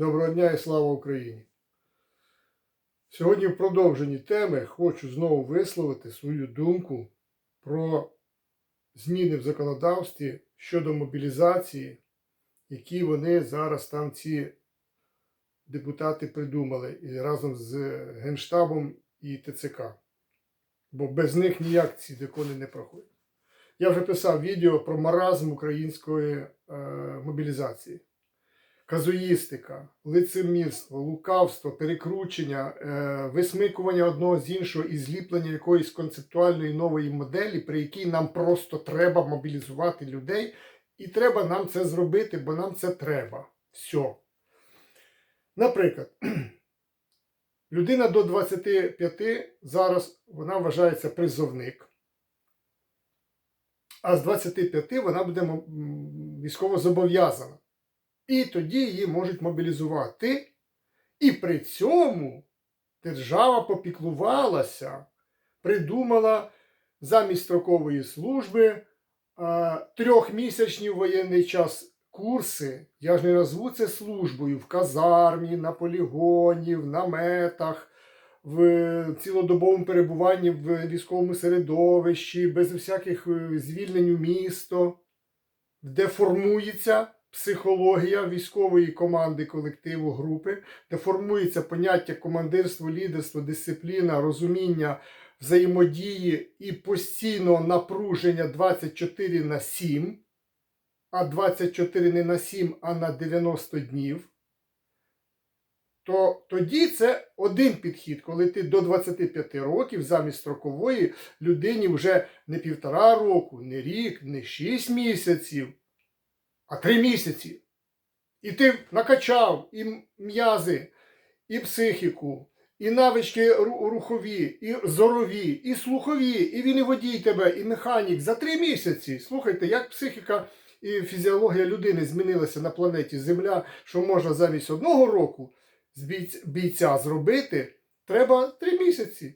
Доброго дня і слава Україні! Сьогодні в продовженні теми хочу знову висловити свою думку про зміни в законодавстві щодо мобілізації, які вони зараз там ці депутати придумали і разом з Генштабом і ТЦК. Бо без них ніяк ці закони не проходять. Я вже писав відео про маразм української е, мобілізації казуїстика, лицемірство, лукавство, перекручення, е, висмикування одного з іншого і зліплення якоїсь концептуальної нової моделі, при якій нам просто треба мобілізувати людей, і треба нам це зробити, бо нам це треба. Все. Наприклад, людина до 25 зараз вона вважається призовник. А з 25 вона буде військово зобов'язана. І тоді її можуть мобілізувати. І при цьому держава попіклувалася, придумала замість строкової служби трьохмісячні воєнний час курси. Я ж не назву це службою в казармі, на полігоні, в наметах, в цілодобовому перебуванні в військовому середовищі, без всяких е, звільнень у місто, де формується психологія військової команди колективу групи, де формується поняття командирство, лідерство, дисципліна, розуміння взаємодії і постійного напруження 24 на 7, а 24 не на 7, а на 90 днів. То тоді це один підхід, коли ти до 25 років замість строкової людині вже не півтора року, не рік, не 6 місяців, а три місяці. І ти накачав і м'язи, і психіку, і навички рухові, і зорові, і слухові, і він і водій тебе, і механік за три місяці. Слухайте, як психіка і фізіологія людини змінилася на планеті Земля, що можна замість одного року з бійця зробити, треба три місяці.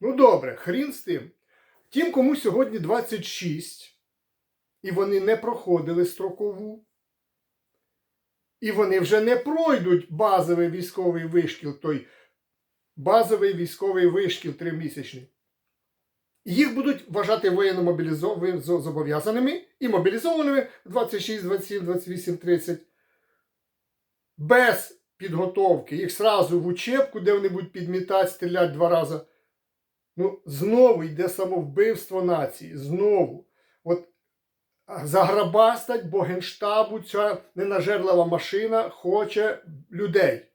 Ну добре, хрін з тим. Тим, кому сьогодні 26 і вони не проходили строкову. І вони вже не пройдуть базовий військовий вишкіл, той базовий військовий вишкіл тримісячний. Їх будуть вважати воєнно зобов'язаними і мобілізованими 26, 27, 28, 30. Без підготовки. Їх сразу в учебку, де вони будуть підмітати, стріляти два рази. Ну, знову йде самовбивство нації. Знову. От заграбастать, бо генштабу ця ненажерлива машина хоче людей.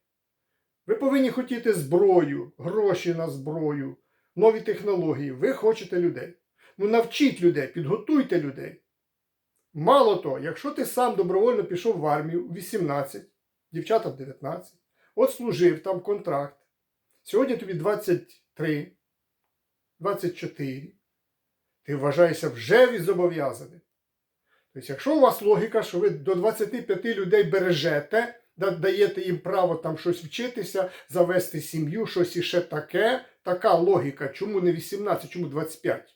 Ви повинні хотіти зброю, гроші на зброю, нові технології. Ви хочете людей. Ну навчіть людей, підготуйте людей. Мало того, якщо ти сам добровольно пішов в армію 18, дівчата в 19, от служив там контракт. Сьогодні тобі 23, 24. Ти вважаєшся вже зобов'язаним. Тобто, якщо у вас логіка, що ви до 25 людей бережете, даєте їм право там щось вчитися, завести сім'ю, щось іще таке, така логіка, чому не 18, чому 25?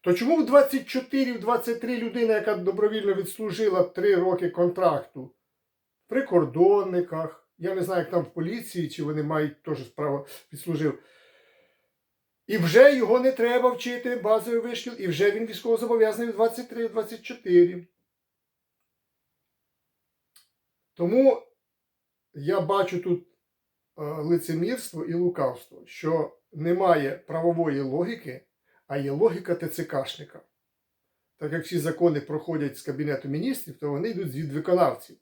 То чому в 24, в 23 людина, яка добровільно відслужила 3 роки контракту в прикордонниках, я не знаю, як там в поліції, чи вони мають теж право відслужив. І вже його не треба вчити базовий вишкіл, і вже він військовозобов'язаний в 23-24. Тому я бачу тут е, лицемірство і лукавство, що немає правової логіки, а є логіка ТЦКшника. Так як всі закони проходять з Кабінету міністрів, то вони йдуть від виконавців.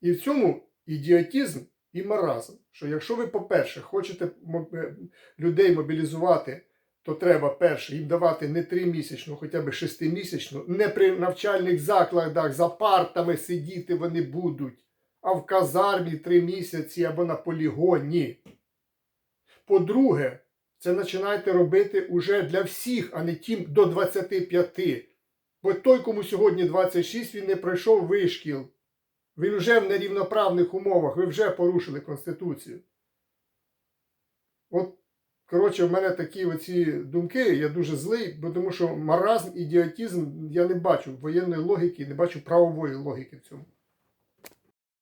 І в цьому ідіотізм і маразм. Що якщо ви, по-перше, хочете е, людей мобілізувати, то треба перше їм давати не тримісячну, хоча б шестимісячну, не при навчальних закладах за партами сидіти вони будуть, а в казармі три місяці або на полігоні. По-друге, це починайте робити уже для всіх, а не тим до 25. Бо той, кому сьогодні 26, він не пройшов вишкіл. Ви вже в нерівноправних умовах, ви вже порушили Конституцію. От, коротше, в мене такі оці думки, я дуже злий, бо тому що маразм, ідіотізм я не бачу воєнної логіки, не бачу правової логіки в цьому.